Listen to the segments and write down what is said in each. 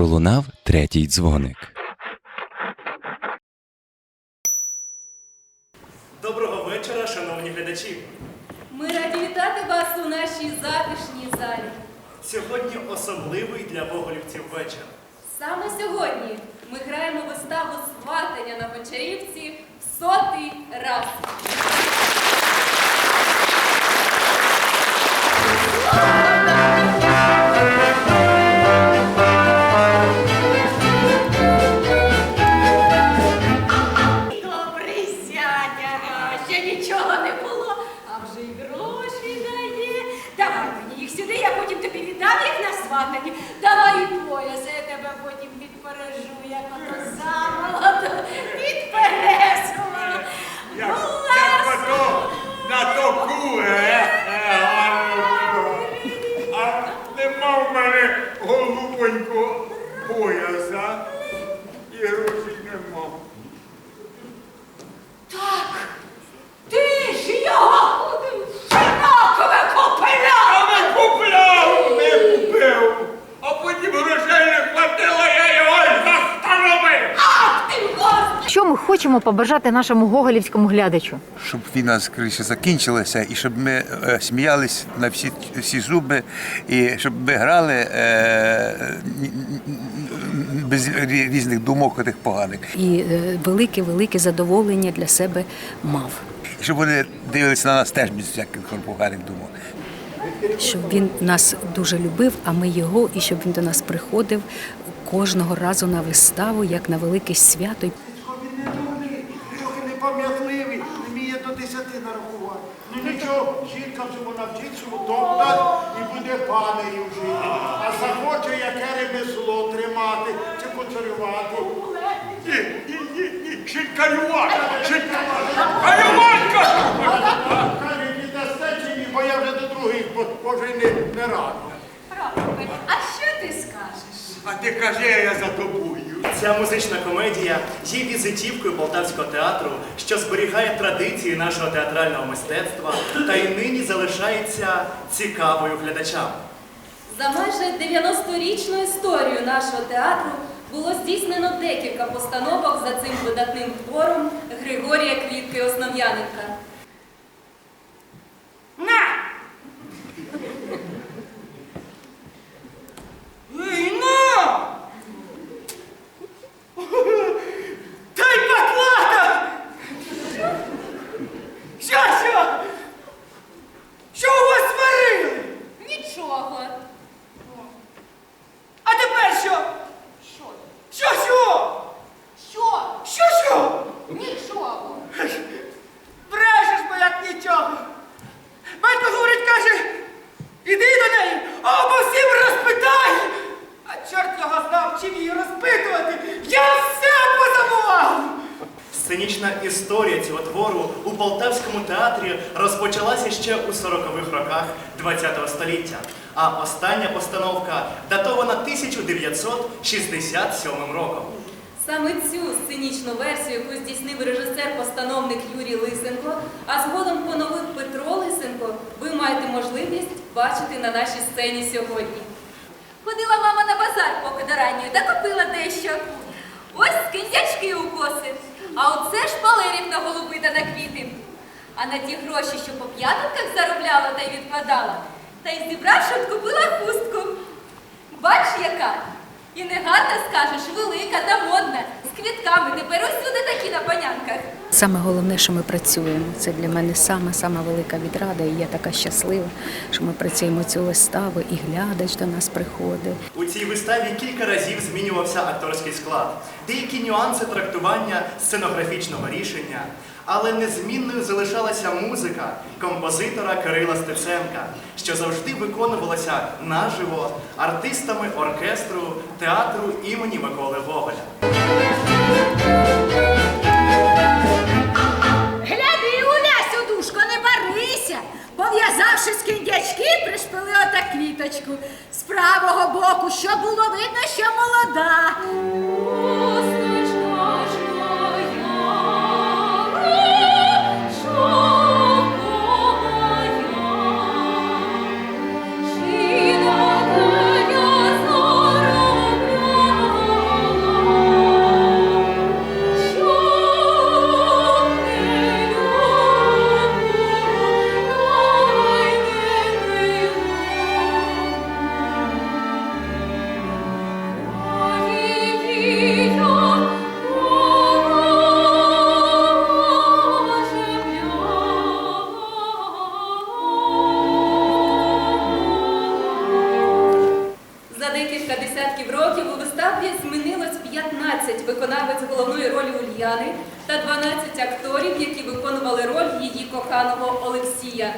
пролунав третій дзвоник. Доброго вечора, шановні глядачі. Ми раді вітати вас у нашій затишній залі. Сьогодні особливий для боголівців вечір. Саме сьогодні ми граємо виставу сватання на Гончарівці в сотий раз. Їх. Давай і пояс, я тебе потім підпережу, як ото замолото підпересила. Як, як ото на току, е? Е, гарно. А нема в мене голубонько пояса. І грошей нема. Так, ти ж його широкове купила! А не купляв, не купив. А потім грошей не хватило, я його й застановив. Ах ти, Господи! Що ми хочемо побажати нашому гоголівському глядачу? щоб війна скоріше закінчилася, і щоб ми е, сміялись на всі, всі зуби, і щоб ми грали е, без різних думок отих поганих. і велике велике задоволення для себе мав. І щоб вони дивилися на нас теж без всяких поганих думок. Щоб він нас дуже любив, а ми його, і щоб він до нас приходив кожного разу на виставу, як на велике свято. Він не дурний, трохи непам'ятливий, не вміє до десяти нарахувати. Ну нічого, жінка всьому навчиться, дасть і буде панею жити. А захоче яке ремесло тримати чи поцарювати. Ні, ні, ні, ні, шинкарювати, шинкарювати. Каже, не дасте чи ні, бо я вже до других, бо може не, не радий. Прокопе, а що ти скажеш? А ти кажи, я за тобою. Ця музична комедія є візитівкою Полтавського театру, що зберігає традиції нашого театрального мистецтва та й нині залишається цікавою глядачам. За майже 90-річну історію нашого театру було здійснено декілька постановок за цим видатним твором Григорія Квітки Основ'яненка. На! Війна! Та й патлата! Що, що? Що у вас сварили? Нічого. А тепер що? Що? Що, що? Що? Що, що? Нічого. Брешеш, бо як нічого. Батько говорить, каже, іди до неї, а обо всім розпитай. А чорт його знав, чим її розпитувати. Я все позабував. Сценічна історія цього твору у Полтавському театрі розпочалася ще у 40-х роках ХХ століття, а остання постановка датована 1967 роком. Саме цю сценічну версію, яку здійснив режисер-постановник Юрій Лисенко, а згодом поновив Петро Лисенко, ви маєте можливість бачити на нашій сцені сьогодні. Ходила мама на базар поки до ранньої та купила дещо. Ось киндячки у коси, а оце шпалерів на голуби та на квіти. А на ті гроші, що по п'ятинках заробляла та й відкладала, та й зібравши, купила хустку. Бач, яка? І негарна скажеш, велика та модна, з квітками, тепер усюди такі на панянках. Саме головне, що ми працюємо. Це для мене саме саме велика відрада. І я така щаслива, що ми працюємо цю виставу, і глядач до нас приходить. У цій виставі кілька разів змінювався акторський склад, деякі нюанси трактування сценографічного рішення, але незмінною залишалася музика композитора Кирила Стеценка, що завжди виконувалася наживо артистами оркестру театру імені Миколи Гоголя. chegando За декілька десятків років у виставі змінилось 15 виконавець головної ролі Ульяни та 12 акторів, які виконували роль її коханого Олексія.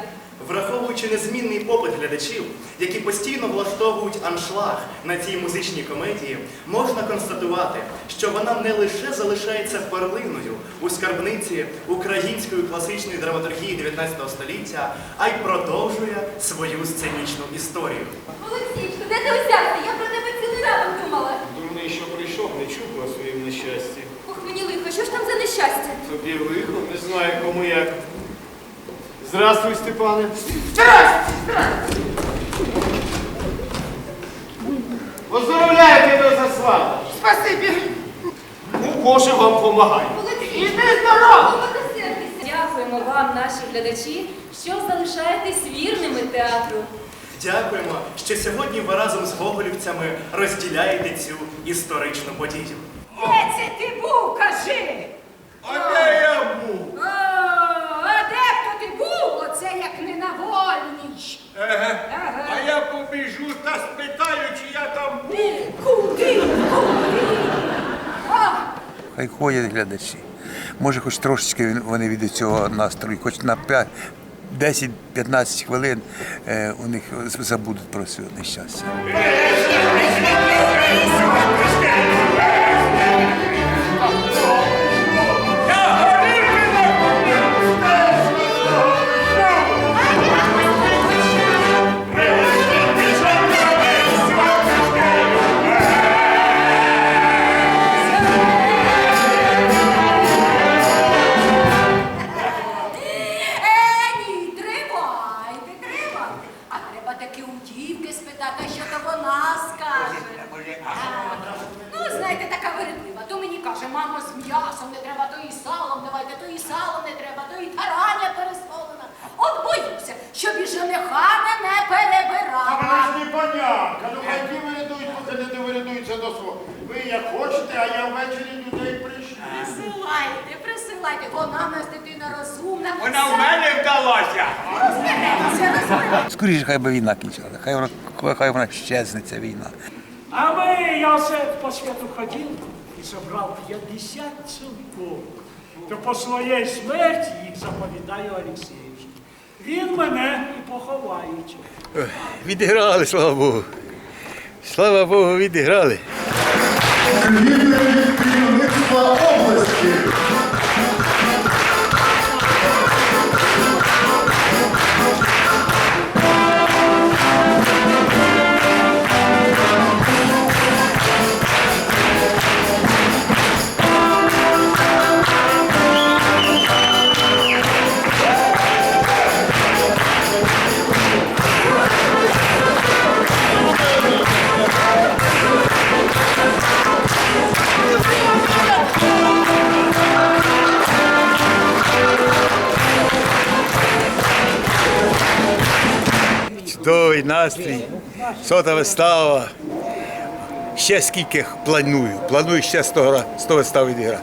Враховуючи незмінний попит глядачів, які постійно влаштовують аншлаг на цій музичній комедії, можна констатувати, що вона не лише залишається перлиною у скарбниці української класичної драматургії 19 століття, а й продовжує свою сценічну історію. Олексій, де ти усяк? Нещастя? Тобі лихо, не знаю кому як. Здравствуй, Степане. Поздравляю тебе за свата. Спасибі. Ну, Боже вам помагай. Іди здорово! Дякуємо вам, наші глядачі, що залишаєтесь вірними театру. Дякуємо, що сьогодні ви разом з гоголівцями розділяєте цю історичну подію. Де це ти був, кажи? А де я був? О, а де б то ти був? Оце як не на. Еге. Ага. А я побіжу та спитаю, чи я там був. Куди? Куди? А, Хай ходять глядачі. Може, хоч трошечки він- вони від цього настрою, хоч на 10-15 хвилин е, у них забудуть про це нещастя. Е, як а я ввечері людей пришлю. Присилайте, присилайте, вона в нас дитина розумна. Вона в мене вдалася. Розбереться, розбереться. Скоріше, хай би війна кінчилася, хай хай вона щезне, ця війна. А ми, я все по світу ходив і зібрав 50 цілков. То по своїй смерті їх заповідаю Олексіївську. Він мене і поховають. Відіграли, слава Богу. Слава Богу, відіграли. Керівництва області. Чудовий настрій, сота вистава. Ще скільки планую. Планую ще 100, гра- 100 вистав відіграти.